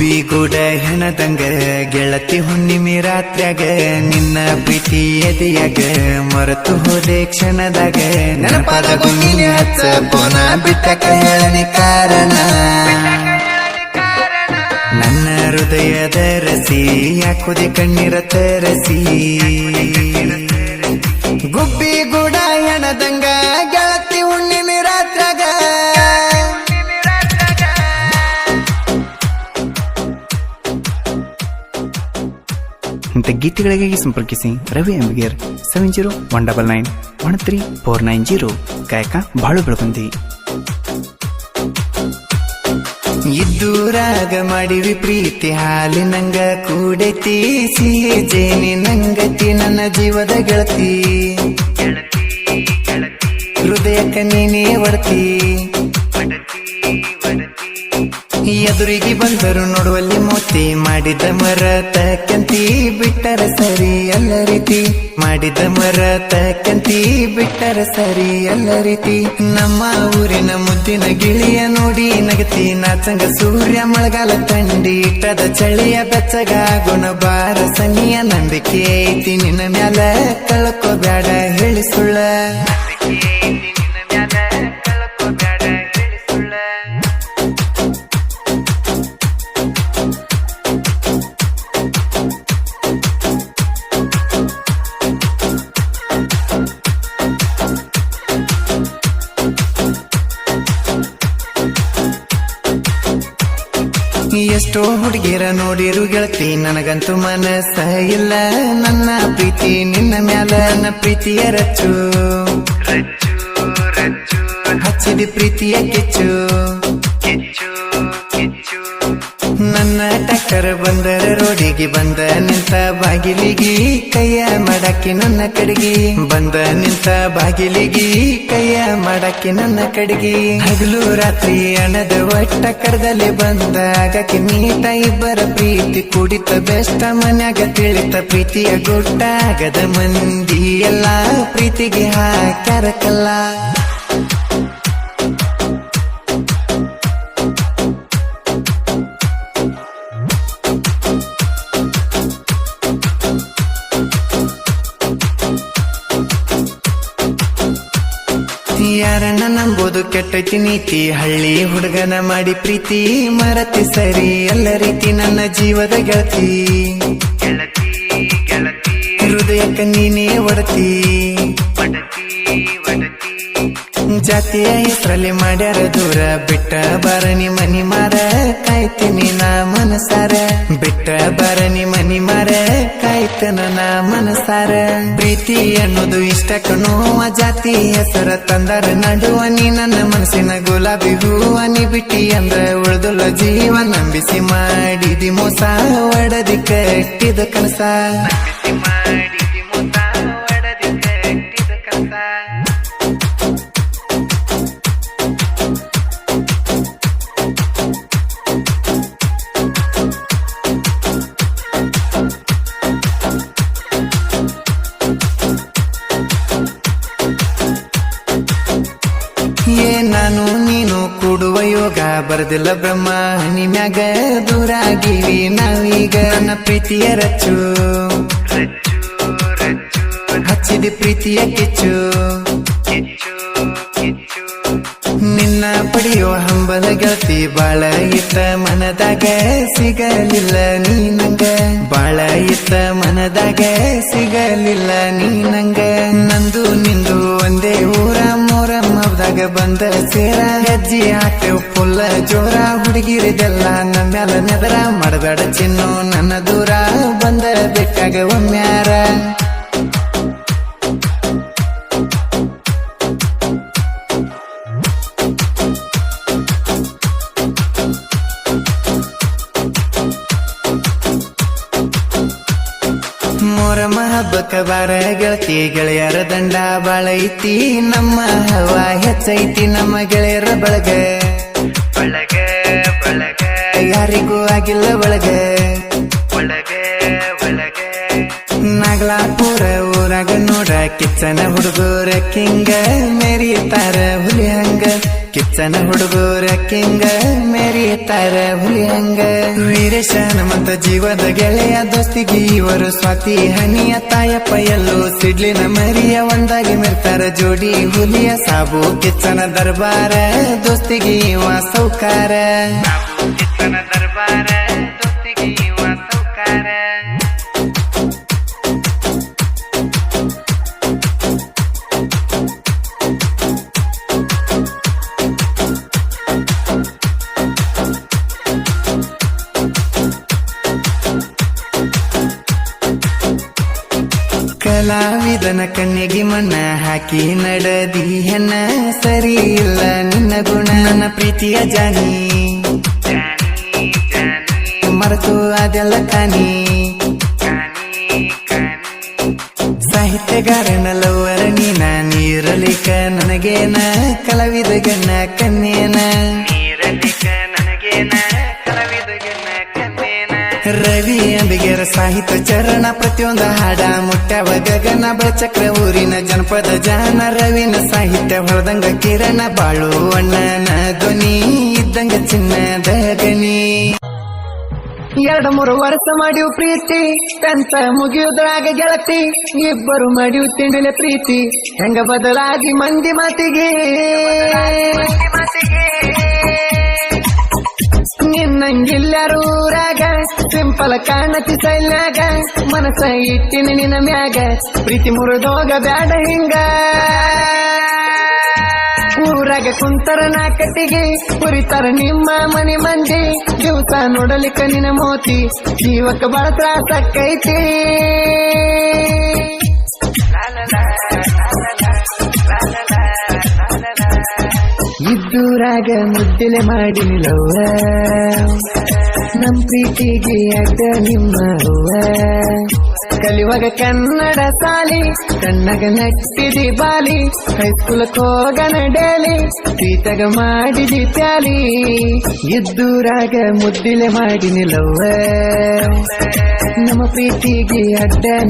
ಗುಬ್ಬಿ ಗೂಡ ಹೆಣದಂಗ ಗೆಳತಿ ಹುಣ್ಣಿಮೆ ರಾತ್ರ್ಯಾಗ, ನಿನ್ನ ಪ್ರೀತಿ ಎದೆಯಾಗ, ಮರೆತು ಹೋದೆ ಕ್ಷಣದಾಗ. ನೆನಪಾದ ಗುಂಗಿನ ಹಚ್ಚ, ಪೋನ ಬಿಟ್ಟಕ ಕಾರಣ. ನನ್ನ ಹೃದಯದ ರಸಿ, ಯಾಕುದೆ ಕಣ್ಣೀರ ತರಸಿ. ಗುಬ್ಬಿ ಗೀತೆಗಳಿಗಾಗಿ ಸಂಪರ್ಕಿಸಿ Ravi Ambiger seven zero one double nine one three four nine zero ಗಾಯಕ ಬಾಳು ಬೆಳಗುಂದಿ. ಇದ್ದೂರಾಗ ಮಾಡಿವಿ ಪ್ರೀತಿ ಹಾಲಿನಂಗ ಕೂಡೈತಿ ಸಿಹಿ ಜೇನಿ ನಂಗತಿ ನನ್ನ ಜೀವದ ಗೆಳತಿ. ಹೃದಯಕ್ಕ ನೀನೇ ಒಡತಿ. ಎದುರಿಗೆ ಬಂದರು ನೋಡುವಲ್ಲಿ ಮೋತಿ ಮಾಡಿದ ಮರ ತಕ್ಕಂತಿ ಬಿಟ್ಟರ ಸರಿ ಎಲ್ಲ ರೀತಿ. ಮಾಡಿದ ಮರ ತಕ್ಕಂತಿ ಬಿಟ್ಟರ ಸರಿ ಎಲ್ಲ ರೀತಿ. ನಮ್ಮ ಊರಿನ ಮುದ್ದಿನ ಗಿಳಿಯ ನೋಡಿ ನಗತಿ ನಾಚಂಗ ಸೂರ್ಯ ಮಳೆಗಾಲ ತಂಡಿ ಇಟ್ಟದ ಚಳಿಯ ಬೆಚ್ಚಗ ಗುಣಬಾರ ಸನಿಯ ನಂಬಿಕೆ ಐತಿ. ನಿನ್ನ ಮ್ಯಾಲ ಕಳಕೋ ಬ್ಯಾಡ ಹೇಳಿ ಸುಳ್ಳ. ಎಷ್ಟೋ ಹುಡುಗಿರ ನೋಡಿರು ಗೆಳತಿ. ನನಗಂತೂ ಮನಸ್ಸ ಇಲ್ಲ ನನ್ನ ಪ್ರೀತಿ ನಿನ್ನ ಮ್ಯಾಲ ನನ್ನ ಪ್ರೀತಿಯ ರಚ್ಚು. ಹಚ್ಚಿದ ಪ್ರೀತಿಯ ಕಿಚ್ಚು. ನನ್ನ ಟಕ್ಕರ್ ಬಂದರ ರೋಡಿಗೆ ಬಂದ ನಿಂತ ಬಾಗಿಲಿಗಿ, ಕೈಯ ಮಾಡಕ್ಕೆ ನನ್ನ ಕಡೆಗಿ. ಬಂದ ನಿಂತ ಬಾಗಿಲಿಗಿ, ಕೈಯ ಮಾಡಕ್ಕೆ ನನ್ನ ಕಡೆಗಿ. ಹಗಲು ರಾತ್ರಿ ಹಣದ ಒಟ್ಟ ಕಡದಲ್ಲಿ ಬಂದ ಅಗಕ್ಕೆ ನೀಟ ಇಬ್ಬರ ಪ್ರೀತಿ ಕುಡಿತ ಬೆಷ್ಟ ಮನ್ಯಾಗ ತಿಳಿತ ಪ್ರೀತಿಯ ಗುಟ್ಟಾಗದ ಮಂದಿ ಎಲ್ಲ ಪ್ರೀತಿಗೆ ಹಾಕ್ಯಾರ ಯಾರನ್ನ ನಂಬೋದು ಕೆಟ್ಟೈತಿ ನೀತಿ ಹಳ್ಳಿ ಹುಡುಗನ ಮಾಡಿ ಪ್ರೀತಿ. ಮರತಿ ಸರಿ ಎಲ್ಲ ರೀತಿ ನನ್ನ ಜೀವದ ಗೆಳತಿ. ಹೃದಯಕ್ಕ ನೀನೇ ಒಡತಿ. ಜಾತಿಯ ಹೆಸರಲ್ಲಿ ಮಾಡ್ಯಾರ ದೂರ ಬಿಟ್ಟ ಬರನಿ ಮನಿ ಮಾರ, ಕಾಯ್ತೀನಿ ನಾ ಮನಸಾರ. ಬಿಟ್ಟ ಬರನಿ ಮನಿ ಮಾರ, ಕಾಯ್ತನ ನಾ ಮನಸಾರ. ಪ್ರೀತಿ ಅನ್ನೋದು ಇಷ್ಟಕ್ಕ ನೋವ ಜಾತಿ ಹೆಸರ ತಂದರ. ನಡುವ ನೀ ನನ್ನ ಮನಸ್ಸಿನ ಗುಲಾಬಿ ಹೂವನಿ ಬಿಟ್ಟಿ ಅಂದ್ರ ಉಳ್ದುಲ್ಲ ಜೀವ ನಂಬಿಸಿ ಮಾಡಿದಿ ಮೋಸ. ಒಡದಿ ಕಟ್ಟಿದ ಕನಸ. ನಾನು ನೀನು ಕೂಡುವ ಯೋಗ. ಬರದಿಲ್ಲ ಬ್ರಹ್ಮ ನಿಮ್ಯಾಗ ದೂರಾಗಿವಿ. ನಾವೀಗ ನನ್ನ ಪ್ರೀತಿಯ ರಚ್ಚು ಹಚ್ಚಿದ ಪ್ರೀತಿಯ ಕಿಚ್ಚು. ನಿನ್ನ ಪಡೆಯೋ ಹಂಬಲ ಗೆಳತಿ ಬಾಳ ಇತ್ತ ಮನದಾಗ ಸಿಗಲಿಲ್ಲ ನೀ ನಂಗ ಬಾಳ ಇತ್ತ ಮನದಾಗ ಸಿಗಲಿಲ್ಲ ನೀ ನಂಗ ನಂದು ನಿಂದು ಒಂದೇ ಮಬ್ದಾಗ ಬಂದ ಸೇರ ಹೆಜ್ಜಿ ಹಾಕ್ತೇವ್. ಫುಲ್ಲ ಜೋರ ಹುಡುಗಿರಿದೆಲ್ಲ ನಮ್ಮೆಲ್ಲ ನೆದರ. ಮಾಡಬೇಡ ಚಿನ್ನು ನನ್ನ ದೂರ ಬಂದ ಬೇಕಾಗ ಒಮ್ಮ್ಯಾರ ಮೊರಮ ಮಹಬ್ಬಕ ಬಾರ ಗೆಳತಿ, ಗೆಳೆಯರ ದಂಡ ಬಾಳೈತಿ ನಮ್ಮ ಹವಾ ಹೆಚ್ಚೈತಿ ನಮ್ಮ ಗೆಳೆಯರ ಬಳಗ. ಬಳಗ ಬಳಗ, ಯಾರಿಗೂ ಆಗಿಲ್ಲ ಒಳಗ ಒಳಗ ಒಳಗ ನಾಗಲಾಪುರ ಊರಾಗ ನೋಡ, ಕಿಚ್ಚನ ಹುಡುಗರ ಕಿಂಗ. ಮೆರಿತಾರ ಹುಲಿ ಹಂಗ. ಕಿಚ್ಚನ ಹುಡುಗರ ಕಿಂಗ ಮೆರಿತಾರ ಹುಲಿಯಂಗ. ವೀರೇಶನ ಮತ್ತ ಜೀವದ ಗೆಳೆಯ ದೋಸ್ತಿಗೆ ಇವರು ಸ್ವಾತಿ, ಹನಿಯ ತಾಯಪ್ಪ, ಎಲ್ಲೋ ಸಿಡ್ಲಿನ ಮರಿಯ ಒಂದಾಗಿ ಮೆರ್ತಾರ. ಜೋಡಿ ಹುಲಿಯ ಸಾಬು, ಕಿಚ್ಚನ ದರ್ಬಾರ, ದೋಸ್ತಿಗೆ ಇವ ಸೌಕಾರ. ದರ್ಬಾರ. ಕಲಾವಿದನ ಕಣ್ಣಿಗೆ ಮನ ಹಾಕಿ ನಡದಿ ಹೆನ್ನ ಸರಿ ಇಲ್ಲ ನಿನ್ನ ಗುಣ ನನ್ನ ಪ್ರೀತಿಯ ಜಾನಿ. ಮರೆತು ಅದೆಲ್ಲ ಕಾನಿ ಸಾಹಿತ್ಯಗಾರನ ಲವರ ನೀನ ನೀರಲಿಕ ನನಗೇನ ಕಲಾವಿದ ಗಣ್ಣ ಕನ್ನೇನ ನೀರಲಿಕ ನನಗೇನ ಕಲಾವಿದ ಗಣ್ಣ ಕನ್ನೇನ ಸಾಹಿತ್ಯ ಚರಣ ಪ್ರತಿಯೊಂದ ಹಾಡ ಮುಟ್ಟ್ಯಾವ ಗಗನ ಬಚಕ್ರ ಊರಿನ ಜನಪದ ಜಾನ ರವಿನ ಸಾಹಿತ್ಯ ಹೊರದಂಗ ಕಿರಣ ಬಾಳು ಅಣ್ಣನ ಧ್ವನಿ ಇದ್ದಂಗ ಚಿನ್ನದ ಗಣಿ. ಎರಡು ಮೂರು ವರ್ಷ ಮಾಡಿವು ಪ್ರೀತಿ ಟೆಂತ ಮುಗಿಯುದ್ರಾಗ ಗೆಳತಿ, ಇಬ್ಬರು ಮಾಡಿವ್ ತಿಂಡಿಲೆ ಪ್ರೀತಿ, ಹೆಂಗ ಬದಲಾಗಿ ಮಂದಿ ಮಾತಿಗೆ. ನಿನ್ನಂಗಿಲ್ಲರೂ ಸಿಂಪಲ್ ಕಾಣತಿ ಸೈಲ್ಯಾಗ ಮನಸ್ಸ ಇಟ್ಟಿನಿ ನಿನ್ನ ಮ್ಯಾಗ. ಪ್ರೀತಿ ಮುರಿದೋಗ ಬ್ಯಾಡ ಹಿಂಗ. ಊರಾಗ ಕುಂತರ ನಾಕಟ್ಟಿಗೆ, ಕುರಿತಾರ ನಿಮ್ಮ ಮನೆ ಮಂದಿ. ದಿವಸ ನೋಡಲಿಕ್ಕ ನಿನ ಮೋತಿ, ಜೀವಕ್ಕೆ ಬಹಳ ತ್ರಾಸಕ್ಕೈತಿ. ಇದ್ದೂರಾಗ ಮುದ್ದಿಲೆ ಮಾಡಿ ನಿಲ್ಲವ್ವ ನಮ್ ಪ್ರೀತಿಗೆ ಅಡ್ಡ ನಿಮ್ಮ ಕಲಿಯುವಾಗ ಕನ್ನಡ ಸಾಲಿ, ಕಣ್ಣಗ ನಟ್ಟಿದಿ ಬಾಲಿ, ಹೈಸ್ಕೂಲ್ ಹೋಗನ ಡೇಲಿ ಪ್ರೀತಗ ಮಾಡಿದಿ ಪ್ಯಾಲಿ. ಇದ್ದೂರಾಗ ಮುದ್ದಿಲೆ ಮಾಡಿ ನಿಲ್ಲವ. ನಮ್ಮ ಪ್ರೀತಿಗೆ ಅಡ್ಡ